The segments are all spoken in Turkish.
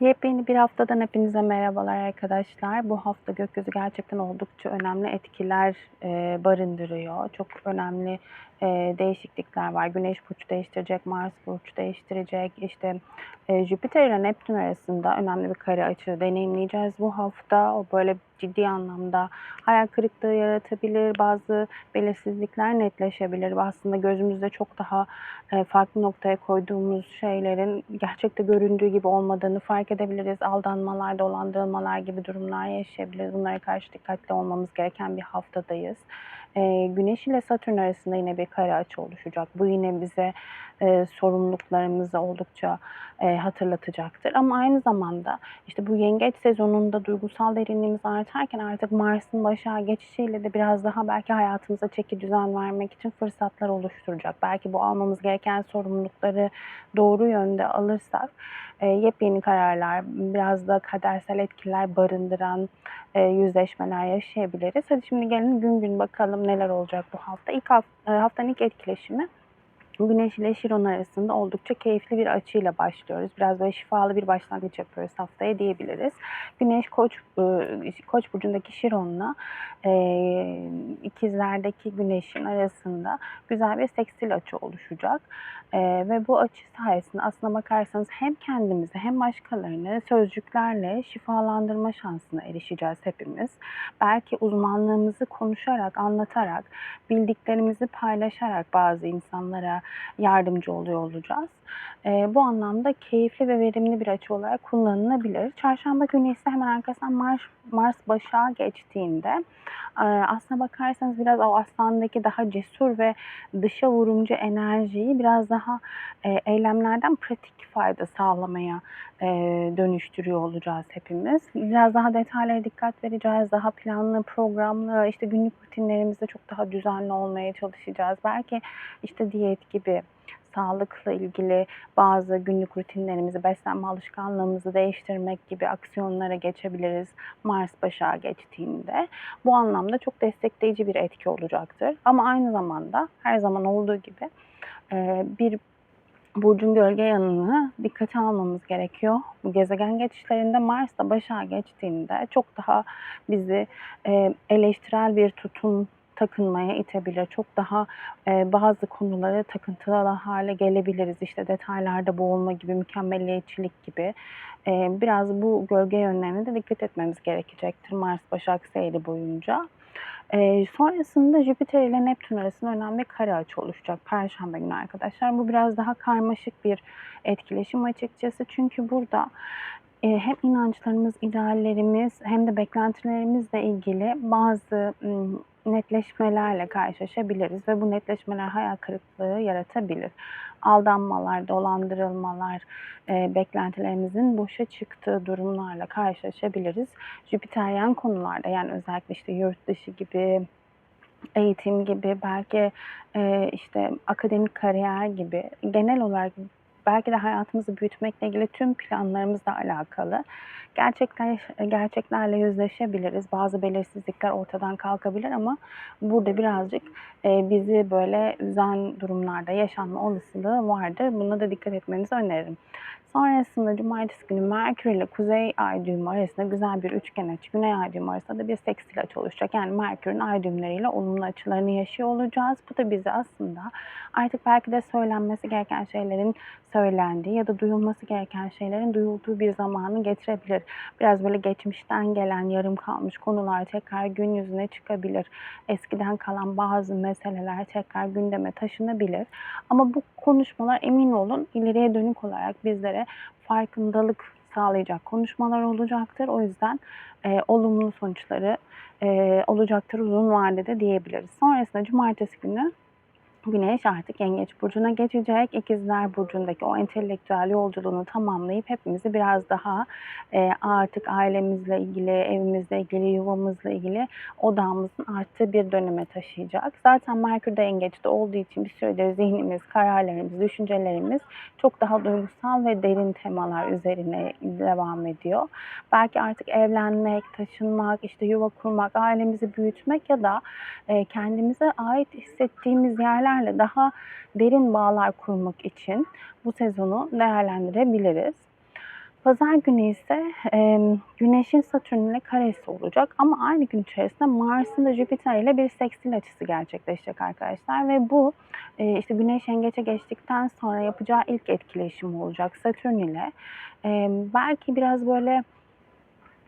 Yepyeni bir haftadan hepinize merhabalar arkadaşlar. Bu hafta gökyüzü gerçekten oldukça önemli etkiler e, barındırıyor. Çok önemli e, değişiklikler var. Güneş burç değiştirecek, Mars burç değiştirecek. İşte e, Jüpiter ile Neptün arasında önemli bir kare açı deneyimleyeceğiz bu hafta. O böyle ciddi anlamda hayal kırıklığı yaratabilir, bazı belirsizlikler netleşebilir. Aslında gözümüzde çok daha e, farklı noktaya koyduğumuz şeylerin gerçekte göründüğü gibi olmadığını fark edebiliriz. Aldanmalar, dolandırılmalar gibi durumlar yaşayabiliriz. Bunlara karşı dikkatli olmamız gereken bir haftadayız. E, Güneş ile Satürn arasında yine bir kare açı oluşacak. Bu yine bize e, sorumluluklarımızı oldukça e, hatırlatacaktır. Ama aynı zamanda işte bu yengeç sezonunda duygusal derinliğimiz artarken artık Mars'ın başa geçişiyle de biraz daha belki hayatımıza çeki düzen vermek için fırsatlar oluşturacak. Belki bu almamız gereken sorumlulukları doğru yönde alırsak yepyeni kararlar, biraz da kadersel etkiler barındıran e, yüzleşmeler yaşayabiliriz. Hadi şimdi gelin gün gün bakalım neler olacak bu hafta. İlk hafta, haftanın ilk etkileşimi Güneş ile Şiron arasında oldukça keyifli bir açıyla başlıyoruz. Biraz böyle şifalı bir başlangıç yapıyoruz haftaya diyebiliriz. Güneş Koç Koç burcundaki Şiron'la e, ikizlerdeki Güneş'in arasında güzel bir seksil açı oluşacak. E, ve bu açı sayesinde aslına bakarsanız hem kendimizi hem başkalarını sözcüklerle şifalandırma şansına erişeceğiz hepimiz. Belki uzmanlığımızı konuşarak, anlatarak, bildiklerimizi paylaşarak bazı insanlara yardımcı oluyor olacağız. E, bu anlamda keyifli ve verimli bir açı olarak kullanılabilir. Çarşamba günü ise hemen arkasından Mars, Mars başa geçtiğinde e, aslına bakarsanız biraz o aslandaki daha cesur ve dışa vurumcu enerjiyi biraz daha e, eylemlerden pratik fayda sağlamaya e, dönüştürüyor olacağız hepimiz. Biraz daha detaylara dikkat vereceğiz. Daha planlı, programlı, işte günlük rutinlerimizde çok daha düzenli olmaya çalışacağız. Belki işte diyet gibi sağlıkla ilgili bazı günlük rutinlerimizi, beslenme alışkanlığımızı değiştirmek gibi aksiyonlara geçebiliriz Mars başa geçtiğinde. Bu anlamda çok destekleyici bir etki olacaktır. Ama aynı zamanda her zaman olduğu gibi bir burcun gölge yanını dikkate almamız gerekiyor. Bu gezegen geçişlerinde Mars da başa geçtiğinde çok daha bizi eleştirel bir tutum takınmaya itebilir. Çok daha e, bazı konuları takıntılı hale gelebiliriz. İşte detaylarda boğulma gibi, mükemmeliyetçilik gibi. E, biraz bu gölge yönlerine de dikkat etmemiz gerekecektir Mars Başak seyri boyunca. E, sonrasında Jüpiter ile Neptün arasında önemli kare açı oluşacak Perşembe günü arkadaşlar. Bu biraz daha karmaşık bir etkileşim açıkçası. Çünkü burada e, hem inançlarımız, ideallerimiz hem de beklentilerimizle ilgili bazı netleşmelerle karşılaşabiliriz ve bu netleşmeler hayal kırıklığı yaratabilir. Aldanmalar, dolandırılmalar, e, beklentilerimizin boşa çıktığı durumlarla karşılaşabiliriz. Jüpiteryen konularda yani özellikle işte yurt dışı gibi, eğitim gibi, belki e, işte akademik kariyer gibi genel olarak belki de hayatımızı büyütmekle ilgili tüm planlarımızla alakalı gerçekler gerçeklerle yüzleşebiliriz. Bazı belirsizlikler ortadan kalkabilir ama burada birazcık e, bizi böyle üzen durumlarda yaşanma olasılığı vardır. Buna da dikkat etmenizi öneririm. Sonrasında cumartesi günü Merkür ile Kuzey Ay düğümü arasında güzel bir üçgen açı, Güney Ay düğümü arasında da bir seksil açı oluşacak. Yani Merkür'ün Ay düğümleriyle olumlu açılarını yaşıyor olacağız. Bu da bizi aslında artık belki de söylenmesi gereken şeylerin söylendiği ya da duyulması gereken şeylerin duyulduğu bir zamanı getirebilir. Biraz böyle geçmişten gelen yarım kalmış konular tekrar gün yüzüne çıkabilir. Eskiden kalan bazı meseleler tekrar gündeme taşınabilir. Ama bu konuşmalar emin olun ileriye dönük olarak bizlere farkındalık sağlayacak konuşmalar olacaktır. O yüzden e, olumlu sonuçları e, olacaktır uzun vadede diyebiliriz. Sonrasında cumartesi günü Güneş artık Yengeç Burcu'na geçecek. İkizler Burcu'ndaki o entelektüel yolculuğunu tamamlayıp hepimizi biraz daha e, artık ailemizle ilgili, evimizle ilgili, yuvamızla ilgili odağımızın arttığı bir döneme taşıyacak. Zaten Merkür de Yengeç'te olduğu için bir süredir zihnimiz, kararlarımız, düşüncelerimiz çok daha duygusal ve derin temalar üzerine devam ediyor. Belki artık evlenmek, taşınmak, işte yuva kurmak, ailemizi büyütmek ya da e, kendimize ait hissettiğimiz yerler kişilerle daha derin bağlar kurmak için bu sezonu değerlendirebiliriz. Pazar günü ise, emm, Güneş'in Satürn ile karesi olacak ama aynı gün içerisinde Mars'ın da Jüpiter ile bir sekstil açısı gerçekleşecek arkadaşlar ve bu, eee, işte, Güneş Yengeç'e geçtikten sonra yapacağı ilk etkileşim olacak Satürn ile. Emm, belki biraz böyle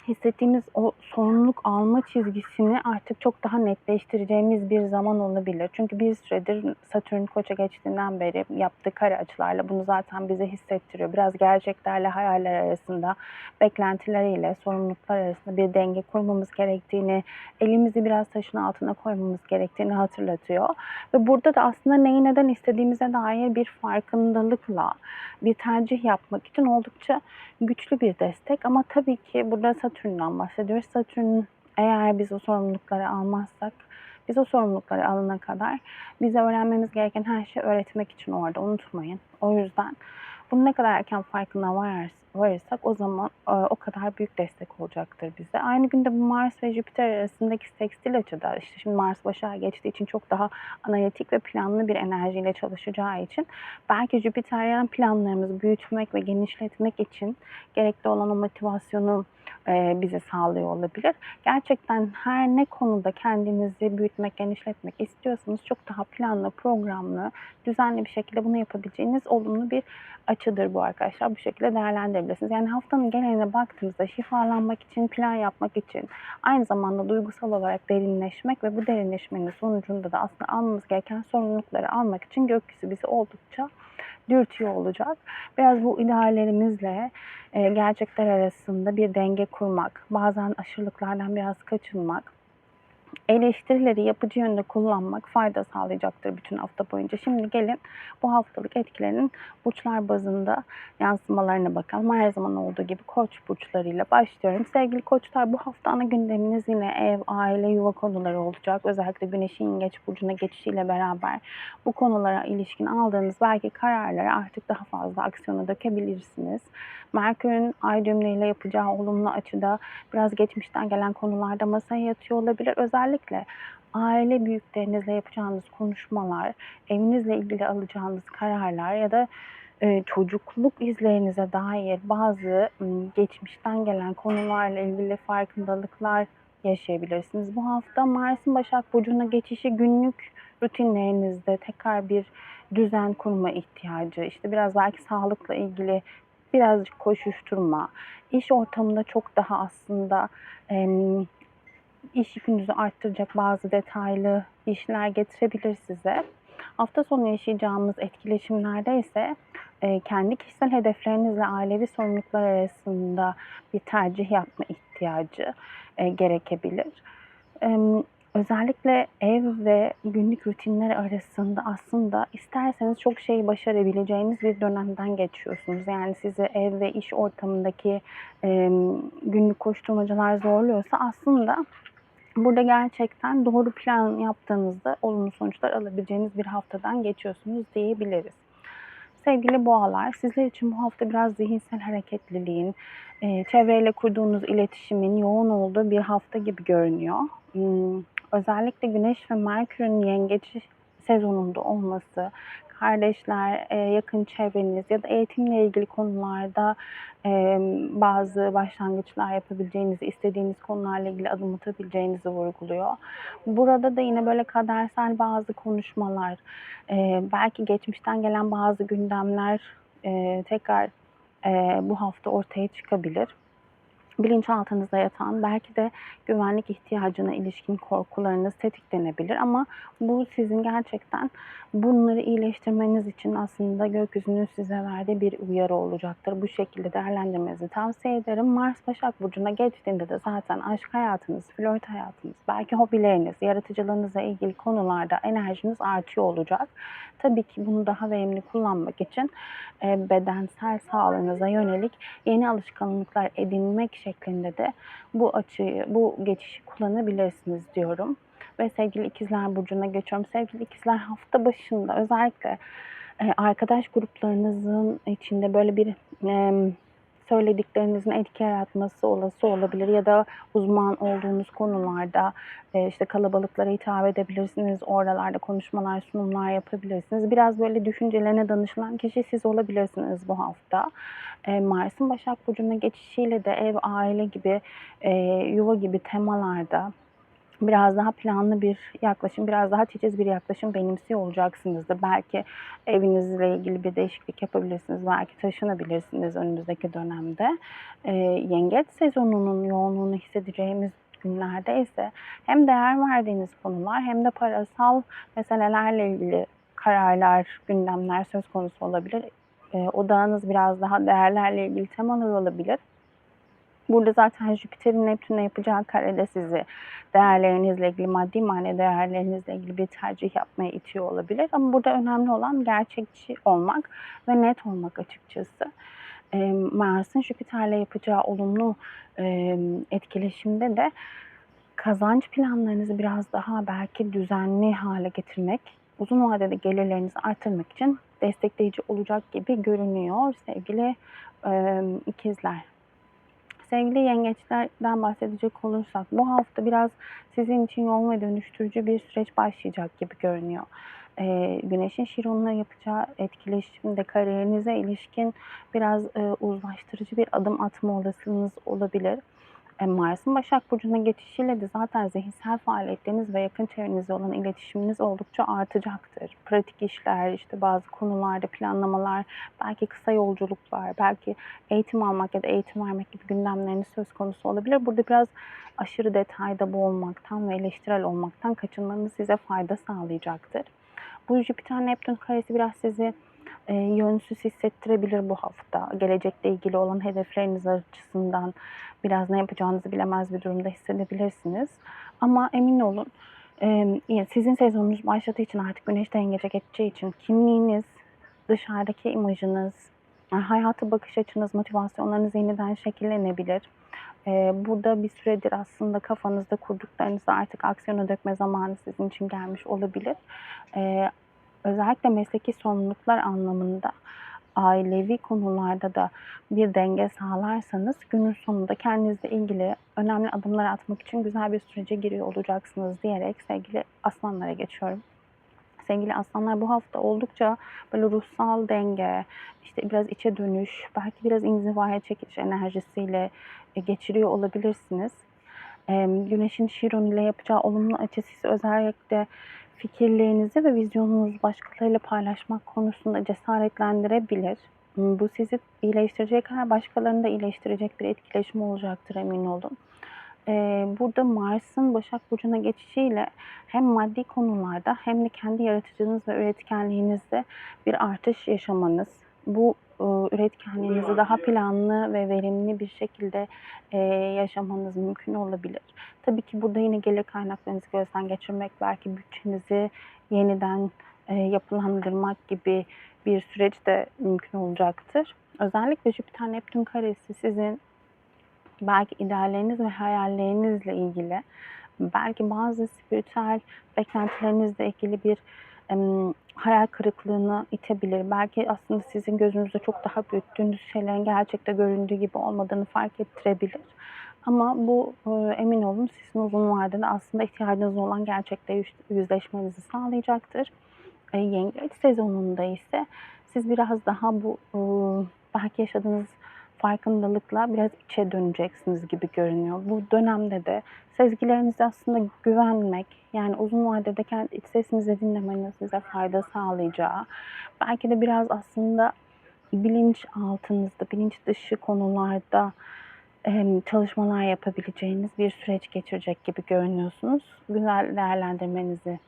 hissettiğimiz o sorumluluk alma çizgisini artık çok daha netleştireceğimiz bir zaman olabilir. Çünkü bir süredir Satürn Koç'a geçtiğinden beri yaptığı kare açılarla bunu zaten bize hissettiriyor. Biraz gerçeklerle hayaller arasında, beklentileriyle sorumluluklar arasında bir denge kurmamız gerektiğini, elimizi biraz taşın altına koymamız gerektiğini hatırlatıyor. Ve burada da aslında neyi neden istediğimize dair bir farkındalıkla bir tercih yapmak için oldukça güçlü bir destek ama tabii ki burada Satürn'den bahsediyoruz. Satürn eğer biz o sorumlulukları almazsak, biz o sorumlulukları alana kadar bize öğrenmemiz gereken her şeyi öğretmek için orada unutmayın. O yüzden bunu ne kadar erken farkına varar, varırsak o zaman e, o kadar büyük destek olacaktır bize. Aynı günde bu Mars ve Jüpiter arasındaki sekstil açıda işte şimdi Mars başa geçtiği için çok daha analitik ve planlı bir enerjiyle çalışacağı için belki Jüpiteryen planlarımızı büyütmek ve genişletmek için gerekli olan o motivasyonu e, bize sağlıyor olabilir. Gerçekten her ne konuda kendinizi büyütmek, genişletmek istiyorsanız çok daha planlı, programlı, düzenli bir şekilde bunu yapabileceğiniz olumlu bir açıdır bu arkadaşlar. Bu şekilde değerlendirebilirsiniz. Yani haftanın geneline baktığımızda şifalanmak için, plan yapmak için, aynı zamanda duygusal olarak derinleşmek ve bu derinleşmenin sonucunda da aslında almamız gereken sorumlulukları almak için gökyüzü bizi oldukça dürtüyor olacak. Biraz bu ideallerimizle e, gerçekler arasında bir denge kurmak, bazen aşırılıklardan biraz kaçınmak, eleştirileri yapıcı yönde kullanmak fayda sağlayacaktır bütün hafta boyunca. Şimdi gelin bu haftalık etkilerinin burçlar bazında yansımalarına bakalım. Her zaman olduğu gibi koç burçlarıyla başlıyorum. Sevgili koçlar bu hafta ana gündeminiz yine ev, aile, yuva konuları olacak. Özellikle güneşin yengeç burcuna geçişiyle beraber bu konulara ilişkin aldığınız belki kararları artık daha fazla aksiyona dökebilirsiniz. Merkür'ün ay düğümleriyle yapacağı olumlu açıda biraz geçmişten gelen konularda masaya yatıyor olabilir. Özellikle aile büyüklerinizle yapacağınız konuşmalar, evinizle ilgili alacağınız kararlar ya da e, çocukluk izlerinize dair bazı geçmişten gelen konularla ilgili farkındalıklar yaşayabilirsiniz. Bu hafta Mars'ın Başak Burcu'na geçişi günlük rutinlerinizde tekrar bir düzen kurma ihtiyacı, işte biraz belki sağlıkla ilgili birazcık koşuşturma, iş ortamında çok daha aslında iş yükünüzü arttıracak bazı detaylı işler getirebilir size. Hafta sonu yaşayacağımız etkileşimlerde ise e, kendi kişisel hedeflerinizle ailevi sorumluluklar arasında bir tercih yapma ihtiyacı e, gerekebilir. Özellikle ev ve günlük rutinler arasında aslında isterseniz çok şey başarabileceğiniz bir dönemden geçiyorsunuz. Yani sizi ev ve iş ortamındaki günlük koşturmacalar zorluyorsa aslında burada gerçekten doğru plan yaptığınızda olumlu sonuçlar alabileceğiniz bir haftadan geçiyorsunuz diyebiliriz. Sevgili boğalar, sizler için bu hafta biraz zihinsel hareketliliğin, çevreyle kurduğunuz iletişimin yoğun olduğu bir hafta gibi görünüyor. Hmm, özellikle Güneş ve Merkür'ün yengeç sezonunda olması, kardeşler, e, yakın çevreniz ya da eğitimle ilgili konularda e, bazı başlangıçlar yapabileceğinizi, istediğiniz konularla ilgili adım atabileceğinizi vurguluyor. Burada da yine böyle kadersel bazı konuşmalar, e, belki geçmişten gelen bazı gündemler tekrar bu hafta ortaya çıkabilir bilinçaltınızda yatan belki de güvenlik ihtiyacına ilişkin korkularınız tetiklenebilir ama bu sizin gerçekten bunları iyileştirmeniz için aslında gökyüzünün size verdiği bir uyarı olacaktır. Bu şekilde değerlendirmenizi tavsiye ederim. Mars Başak Burcu'na geçtiğinde de zaten aşk hayatınız, flört hayatınız, belki hobileriniz, yaratıcılığınızla ilgili konularda enerjiniz artıyor olacak. Tabii ki bunu daha verimli kullanmak için bedensel sağlığınıza yönelik yeni alışkanlıklar edinmek şeklinde de bu açıyı, bu geçişi kullanabilirsiniz diyorum. Ve sevgili ikizler burcuna geçiyorum. Sevgili ikizler hafta başında özellikle e, arkadaş gruplarınızın içinde böyle bir söylediklerinizin etki yaratması olası olabilir ya da uzman olduğunuz konularda e, işte kalabalıklara hitap edebilirsiniz. Oralarda konuşmalar, sunumlar yapabilirsiniz. Biraz böyle düşüncelerine danışılan kişi siz olabilirsiniz bu hafta. E, Mars'ın Başak Burcu'na geçişiyle de ev, aile gibi, e, yuva gibi temalarda biraz daha planlı bir yaklaşım, biraz daha titiz bir yaklaşım benimsiyor olacaksınızdır. Belki evinizle ilgili bir değişiklik yapabilirsiniz. Belki taşınabilirsiniz önümüzdeki dönemde. E, yengeç sezonunun yoğunluğunu hissedeceğimiz günlerde ise hem değer verdiğiniz konular hem de parasal meselelerle ilgili kararlar, gündemler söz konusu olabilir. E, odağınız biraz daha değerlerle ilgili temalar olabilir. Burada zaten Jüpiter'in Neptün'le yapacağı karede sizi değerlerinizle ilgili, maddi manevi değerlerinizle ilgili bir tercih yapmaya itiyor olabilir. Ama burada önemli olan gerçekçi olmak ve net olmak açıkçası. E, Mars'ın Jüpiter'le yapacağı olumlu e, etkileşimde de kazanç planlarınızı biraz daha belki düzenli hale getirmek, uzun vadede gelirlerinizi artırmak için destekleyici olacak gibi görünüyor sevgili e, ikizler. Sevgili yengeçlerden bahsedecek olursak bu hafta biraz sizin için yoğun ve dönüştürücü bir süreç başlayacak gibi görünüyor. Ee, Güneşin Şiron'la yapacağı etkileşimde kariyerinize ilişkin biraz e, uzlaştırıcı bir adım atma olasılığınız olabilir. Mars'ın Başak Burcu'na geçişiyle de zaten zihinsel faaliyetleriniz ve yakın çevrenizle olan iletişiminiz oldukça artacaktır. Pratik işler, işte bazı konularda planlamalar, belki kısa yolculuklar, belki eğitim almak ya da eğitim vermek gibi gündemleriniz söz konusu olabilir. Burada biraz aşırı detayda boğulmaktan ve eleştirel olmaktan kaçınmanız size fayda sağlayacaktır. Bu Jüpiter Neptün karesi biraz sizi e, yönsüz hissettirebilir bu hafta. Gelecekle ilgili olan hedefleriniz açısından biraz ne yapacağınızı bilemez bir durumda hissedebilirsiniz. Ama emin olun e, sizin sezonunuz başladığı için artık güneş dengece geçeceği için kimliğiniz, dışarıdaki imajınız, hayata bakış açınız, motivasyonlarınız yeniden şekillenebilir. E, burada bir süredir aslında kafanızda kurduklarınızı artık aksiyona dökme zamanı sizin için gelmiş olabilir. Özellikle mesleki sorumluluklar anlamında ailevi konularda da bir denge sağlarsanız günün sonunda kendinizle ilgili önemli adımlar atmak için güzel bir sürece giriyor olacaksınız diyerek sevgili aslanlara geçiyorum. Sevgili aslanlar bu hafta oldukça böyle ruhsal denge, işte biraz içe dönüş, belki biraz inzivaya çekiş enerjisiyle e, geçiriyor olabilirsiniz. Güneşin Şiron ile yapacağı olumlu açı sizi özellikle fikirlerinizi ve vizyonunuzu başkalarıyla paylaşmak konusunda cesaretlendirebilir. Hmm, bu sizi iyileştirecek kadar başkalarını da iyileştirecek bir etkileşim olacaktır emin olun. Ee, burada Mars'ın Başak Burcu'na geçişiyle hem maddi konularda hem de kendi yaratıcınız ve üretkenliğinizde bir artış yaşamanız, bu e, üretkenliğinizi daha planlı ve verimli bir şekilde e, yaşamanız mümkün olabilir. Tabii ki burada yine gelir kaynaklarınızı gözden geçirmek, belki bütçenizi yeniden e, yapılandırmak gibi bir süreç de mümkün olacaktır. Özellikle Jüpiter Neptün karesi sizin belki idealleriniz ve hayallerinizle ilgili, belki bazı spiritüel beklentilerinizle ilgili bir hayal kırıklığına itebilir. Belki aslında sizin gözünüzde çok daha büyüttüğünüz şeylerin gerçekte göründüğü gibi olmadığını fark ettirebilir. Ama bu e, emin olun sizin uzun vadede aslında ihtiyacınız olan gerçekle yüzleşmenizi sağlayacaktır. E, yengeç sezonunda ise siz biraz daha bu e, belki yaşadığınız farkındalıkla biraz içe döneceksiniz gibi görünüyor. Bu dönemde de sezgilerinize aslında güvenmek, yani uzun vadede kendi iç sesinizi dinlemeniz size fayda sağlayacağı, belki de biraz aslında bilinç altınızda, bilinç dışı konularda çalışmalar yapabileceğiniz bir süreç geçirecek gibi görünüyorsunuz. Güzel değerlendirmenizi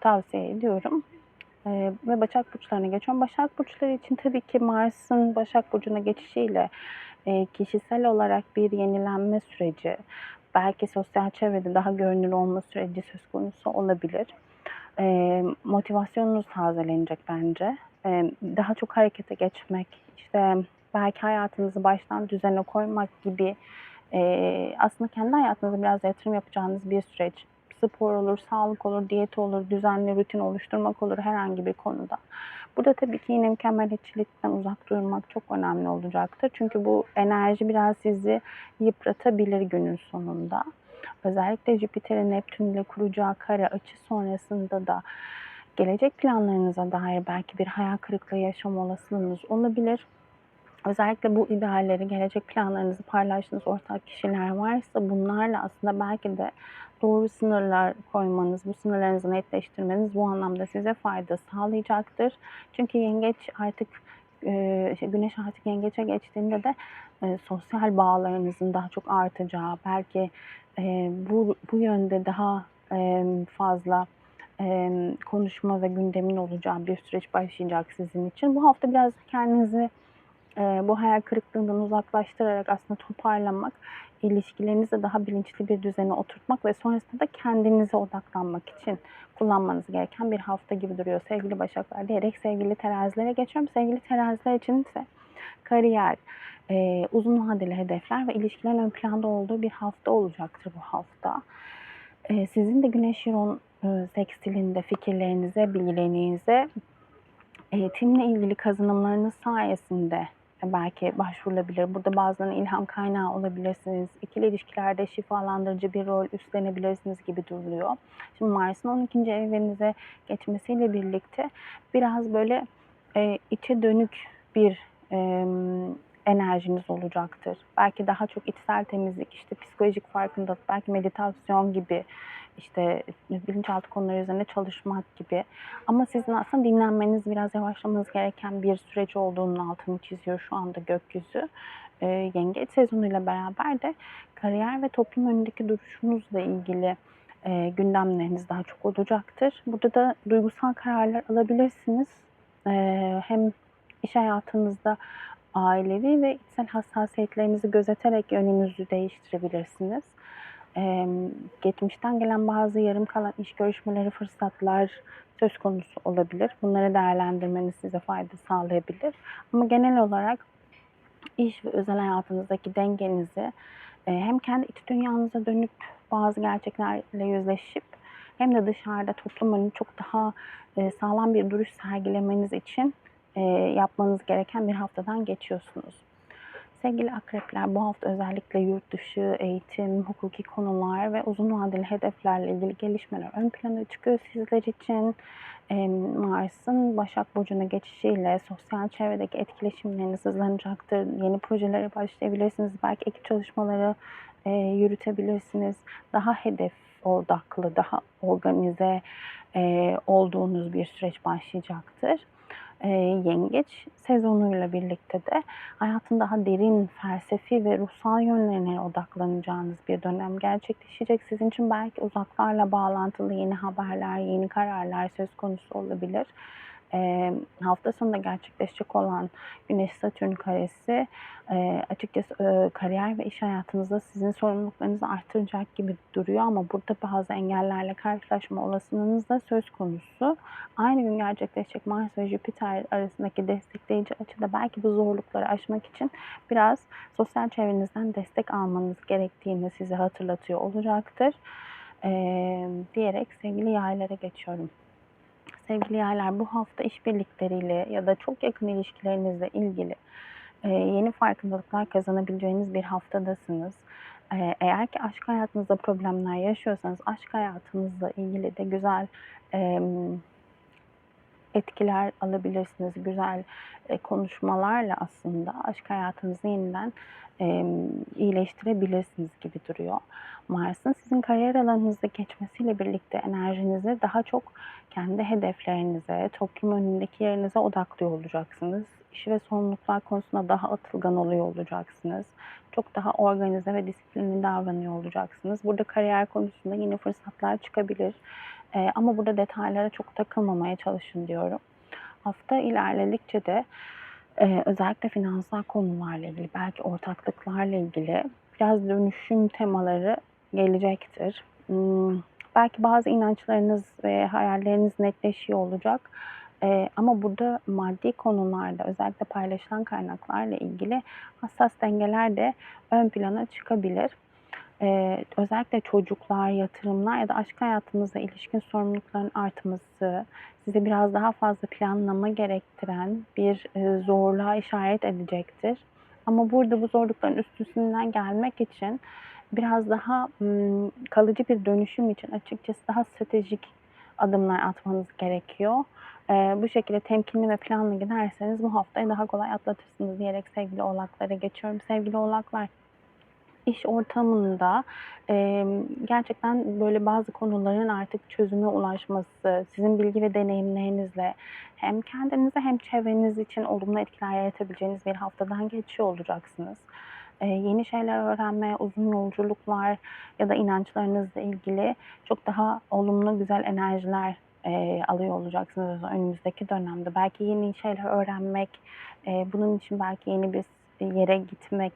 tavsiye ediyorum. E, ve Başak Burçlarına geçiyorum. Başak Burçları için tabii ki Mars'ın Başak Burcu'na geçişiyle e, kişisel olarak bir yenilenme süreci, belki sosyal çevrede daha görünür olma süreci söz konusu olabilir. E, motivasyonunuz tazelenecek bence. E, daha çok harekete geçmek, işte belki hayatınızı baştan düzene koymak gibi e, aslında kendi hayatınıza biraz yatırım yapacağınız bir süreç spor olur, sağlık olur, diyet olur, düzenli rutin oluşturmak olur herhangi bir konuda. Burada tabii ki yine mükemmeliyetçilikten uzak durmak çok önemli olacaktır. Çünkü bu enerji biraz sizi yıpratabilir günün sonunda. Özellikle Jüpiter'in Neptün ile kuracağı kare açı sonrasında da gelecek planlarınıza dair belki bir hayal kırıklığı yaşama olasılığınız olabilir. Özellikle bu idealleri, gelecek planlarınızı paylaştığınız ortak kişiler varsa bunlarla aslında belki de doğru sınırlar koymanız, bu sınırlarınızı netleştirmeniz bu anlamda size fayda sağlayacaktır. Çünkü yengeç artık e, şey, güneş artık yengeçe geçtiğinde de e, sosyal bağlarınızın daha çok artacağı, belki e, bu, bu yönde daha fazla e, konuşma ve gündemin olacağı bir süreç başlayacak sizin için. Bu hafta biraz kendinizi bu hayal kırıklığından uzaklaştırarak aslında toparlamak, ilişkilerinizi daha bilinçli bir düzene oturtmak ve sonrasında da kendinize odaklanmak için kullanmanız gereken bir hafta gibi duruyor sevgili Başaklar diyerek sevgili terazilere geçiyorum. Sevgili teraziler için ise kariyer, e, uzun vadeli hedefler ve ilişkilerin ön planda olduğu bir hafta olacaktır bu hafta. E, sizin de Güneş Chiron e, sekstilinde fikirlerinize, bilgilerinize, eğitimle ilgili kazanımlarınız sayesinde belki başvurulabilir. Burada bazılarına ilham kaynağı olabilirsiniz. İkili ilişkilerde şifalandırıcı bir rol üstlenebilirsiniz gibi duruyor. Şimdi Mars'ın 12. evinize geçmesiyle birlikte biraz böyle e, içe dönük bir e, enerjiniz olacaktır. Belki daha çok içsel temizlik, işte psikolojik farkındalık, belki meditasyon gibi işte bilinçaltı konuları üzerine çalışmak gibi. Ama sizin aslında dinlenmeniz, biraz yavaşlamanız gereken bir süreç olduğunun altını çiziyor şu anda gökyüzü. E, yengeç sezonuyla beraber de kariyer ve toplum önündeki duruşunuzla ilgili e, gündemleriniz daha çok olacaktır. Burada da duygusal kararlar alabilirsiniz. E, hem iş hayatınızda ailevi ve içsel hassasiyetlerinizi gözeterek yönünüzü değiştirebilirsiniz. Ee, geçmişten gelen bazı yarım kalan iş görüşmeleri, fırsatlar söz konusu olabilir. Bunları değerlendirmeniz size fayda sağlayabilir. Ama genel olarak iş ve özel hayatınızdaki dengenizi e, hem kendi iç dünyanıza dönüp bazı gerçeklerle yüzleşip hem de dışarıda toplum önünde çok daha e, sağlam bir duruş sergilemeniz için e, yapmanız gereken bir haftadan geçiyorsunuz. Sevgili akrepler bu hafta özellikle yurt dışı, eğitim, hukuki konular ve uzun vadeli hedeflerle ilgili gelişmeler ön plana çıkıyor sizler için. Mars'ın Başak Burcu'na geçişiyle sosyal çevredeki etkileşimleriniz hızlanacaktır. Yeni projelere başlayabilirsiniz. Belki ekip çalışmaları e, yürütebilirsiniz. Daha hedef odaklı, daha organize e, olduğunuz bir süreç başlayacaktır yengeç sezonuyla birlikte de hayatın daha derin felsefi ve ruhsal yönlerine odaklanacağınız bir dönem gerçekleşecek. Sizin için belki uzaklarla bağlantılı yeni haberler, yeni kararlar söz konusu olabilir e, hafta sonunda gerçekleşecek olan Güneş-Satürn karesi e, açıkçası e, kariyer ve iş hayatınızda sizin sorumluluklarınızı artıracak gibi duruyor ama burada bazı engellerle karşılaşma olasılığınız da söz konusu. Aynı gün gerçekleşecek Mars ve Jüpiter arasındaki destekleyici açıda belki bu zorlukları aşmak için biraz sosyal çevrenizden destek almanız gerektiğini size hatırlatıyor olacaktır. E, diyerek sevgili yaylara geçiyorum sevgili yaylar bu hafta işbirlikleriyle ya da çok yakın ilişkilerinizle ilgili e, yeni farkındalıklar kazanabileceğiniz bir haftadasınız. E, eğer ki aşk hayatınızda problemler yaşıyorsanız aşk hayatınızla ilgili de güzel e, etkiler alabilirsiniz. Güzel e, konuşmalarla aslında aşk hayatınızı yeniden iyileştirebilirsiniz gibi duruyor. Mars'ın sizin kariyer alanınızda geçmesiyle birlikte enerjinizi daha çok kendi hedeflerinize, toplum önündeki yerinize odaklıyor olacaksınız. İş ve sorumluluklar konusunda daha atılgan oluyor olacaksınız. Çok daha organize ve disiplinli davranıyor olacaksınız. Burada kariyer konusunda yeni fırsatlar çıkabilir. Ee, ama burada detaylara çok takılmamaya çalışın diyorum. Hafta ilerledikçe de e, özellikle finansal konularla ilgili, belki ortaklıklarla ilgili biraz dönüşüm temaları gelecektir. Hmm, belki bazı inançlarınız ve hayalleriniz netleşiyor olacak. Ee, ama burada maddi konularda özellikle paylaşılan kaynaklarla ilgili hassas dengeler de ön plana çıkabilir. Eee, özellikle çocuklar, yatırımlar ya da aşk hayatınızla ilişkin sorumlulukların artması size biraz daha fazla planlama gerektiren bir, eee, zorluğa işaret edecektir. Ama burada bu zorlukların üstesinden gelmek için biraz daha, kalıcı bir dönüşüm için açıkçası daha stratejik adımlar atmanız gerekiyor. Eee, bu şekilde temkinli ve planlı giderseniz bu haftayı daha kolay atlatırsınız diyerek sevgili Oğlaklara geçiyorum. Sevgili Oğlaklar, iş ortamında, emm, gerçekten böyle bazı konuların artık çözüme ulaşması, sizin bilgi ve deneyimlerinizle hem kendinize hem çevreniz için olumlu etkiler yaratabileceğiniz bir haftadan geçiyor olacaksınız. Yeni şeyler öğrenmeye, uzun yolculuklar ya da inançlarınızla ilgili çok daha olumlu, güzel enerjiler, eee, alıyor olacaksınız önümüzdeki dönemde. Belki yeni şeyler öğrenmek, eee, bunun için belki yeni bir yere gitmek,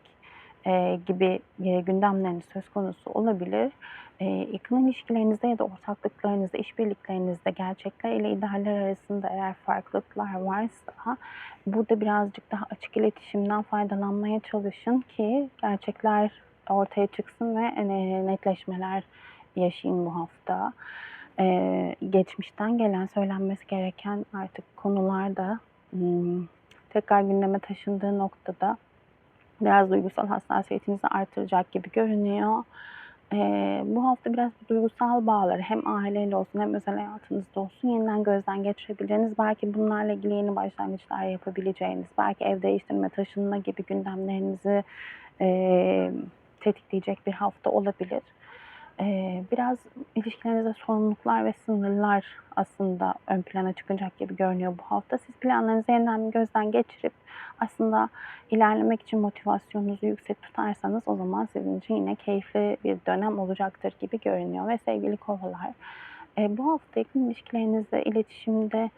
eee, gibi, eee, gündemleriniz söz konusu olabilir. Eee, yakın ilişkilerinizde ya da ortaklıklarınızda, işbirliklerinizde gerçekler ile idealler arasında eğer farklılıklar varsa burada birazcık daha açık iletişimden faydalanmaya çalışın ki gerçekler ortaya çıksın ve, eee, netleşmeler yaşayın bu hafta. Eee, geçmişten gelen, söylenmesi gereken artık konular da, ımm, tekrar gündeme taşındığı noktada biraz duygusal hassasiyetinizi artıracak gibi görünüyor. Eee, bu hafta biraz duygusal bağları hem aileyle olsun hem özel hayatınızda olsun yeniden gözden geçirebileceğiniz, belki bunlarla ilgili yeni başlangıçlar yapabileceğiniz, belki ev değiştirme, taşınma gibi gündemlerinizi, emm, tetikleyecek bir hafta olabilir. Eee, biraz ilişkilerinizde sorumluluklar ve sınırlar aslında ön plana çıkacak gibi görünüyor bu hafta. Siz planlarınızı yeniden bir gözden geçirip aslında ilerlemek için motivasyonunuzu yüksek tutarsanız o zaman sizin için yine keyifli bir dönem olacaktır gibi görünüyor. Ve sevgili Kovalar, eee, bu hafta yakın ilişkilerinizle iletişimde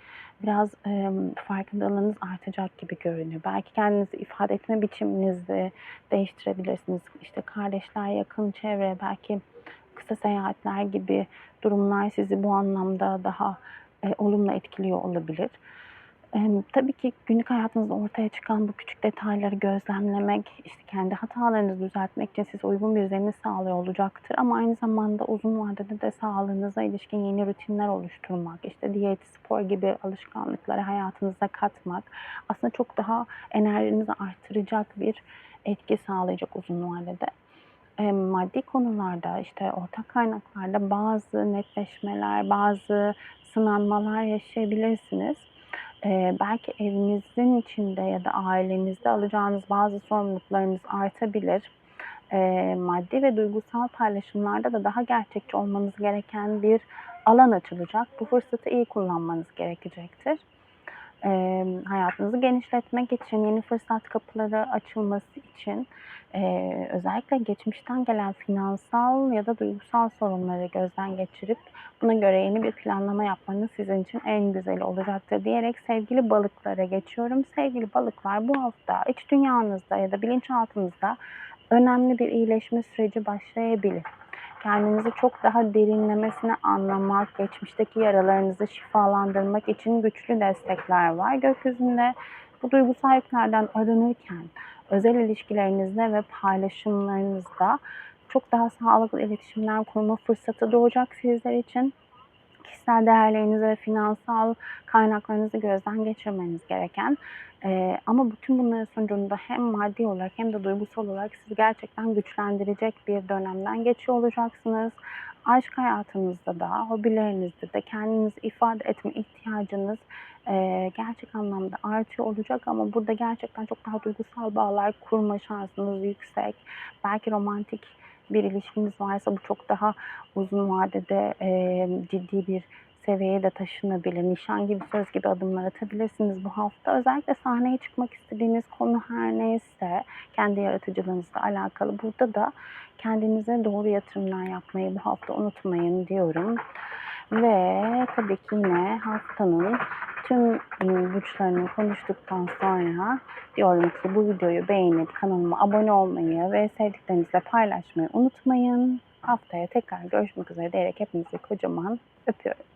biraz, emm, farkındalığınız artacak gibi görünüyor. Belki kendinizi ifade etme biçiminizi değiştirebilirsiniz. İşte kardeşler, yakın çevre, belki kısa seyahatler gibi durumlar sizi bu anlamda daha, eee, olumlu etkiliyor olabilir. Emm, tabii ki günlük hayatınızda ortaya çıkan bu küçük detayları gözlemlemek, işte, kendi hatalarınızı düzeltmek için size uygun bir zemin sağlıyor olacaktır ama aynı zamanda uzun vadede de sağlığınıza ilişkin yeni rutinler oluşturmak, işte, diyet, spor gibi alışkanlıkları hayatınıza katmak aslında çok daha enerjinizi artıracak bir etki sağlayacak uzun vadede. Emm, maddi konularda, işte, ortak kaynaklarda bazı netleşmeler, bazı sınanmalar yaşayabilirsiniz. Eee, belki evinizin içinde ya da ailenizde alacağınız bazı sorumluluklarınız artabilir. Eee, maddi ve duygusal paylaşımlarda da daha gerçekçi olmanız gereken bir alan açılacak. Bu fırsatı iyi kullanmanız gerekecektir. Emm, hayatınızı genişletmek için, yeni fırsat kapıları açılması için, eee, özellikle geçmişten gelen finansal ya da duygusal sorunları gözden geçirip buna göre yeni bir planlama yapmanız sizin için en güzeli olacaktır diyerek sevgili Balıklara geçiyorum. Sevgili Balıklar, bu hafta iç dünyanızda ya da bilinçaltınızda önemli bir iyileşme süreci başlayabilir. Kendinizi çok daha derinlemesine anlamak, geçmişteki yaralarınızı şifalandırmak için güçlü destekler var gökyüzünde. Bu duygusal yüklerden arınırken özel ilişkilerinizde ve paylaşımlarınızda çok daha sağlıklı iletişimler kurma fırsatı doğacak sizler için. Kişisel değerlerinizi ve finansal kaynaklarınızı gözden geçirmeniz gereken, eee, ama bütün bunların sonucunda hem maddi olarak hem de duygusal olarak sizi gerçekten güçlendirecek bir dönemden geçiyor olacaksınız. Aşk hayatınızda da, hobilerinizde de kendinizi ifade etme ihtiyacınız, eee, gerçek anlamda artıyor olacak ama burada gerçekten çok daha duygusal bağlar kurma şansınız yüksek. Belki romantik bir ilişkiniz varsa bu çok daha uzun vadede, emm, ciddi bir seviyeye de taşınabilir. Nişan gibi, söz gibi adımlar atabilirsiniz bu hafta. Özellikle sahneye çıkmak istediğiniz konu her neyse, kendi yaratıcılığınızla alakalı burada da kendinize doğru yatırımlar yapmayı bu hafta unutmayın diyorum. Ve tabii ki yine haftanın tüm, burçlarını konuştuktan sonra diyorum ki bu videoyu beğenip kanalıma abone olmayı ve sevdiklerinizle paylaşmayı unutmayın. Haftaya tekrar görüşmek üzere diyerek hepinizi kocaman öpüyorum.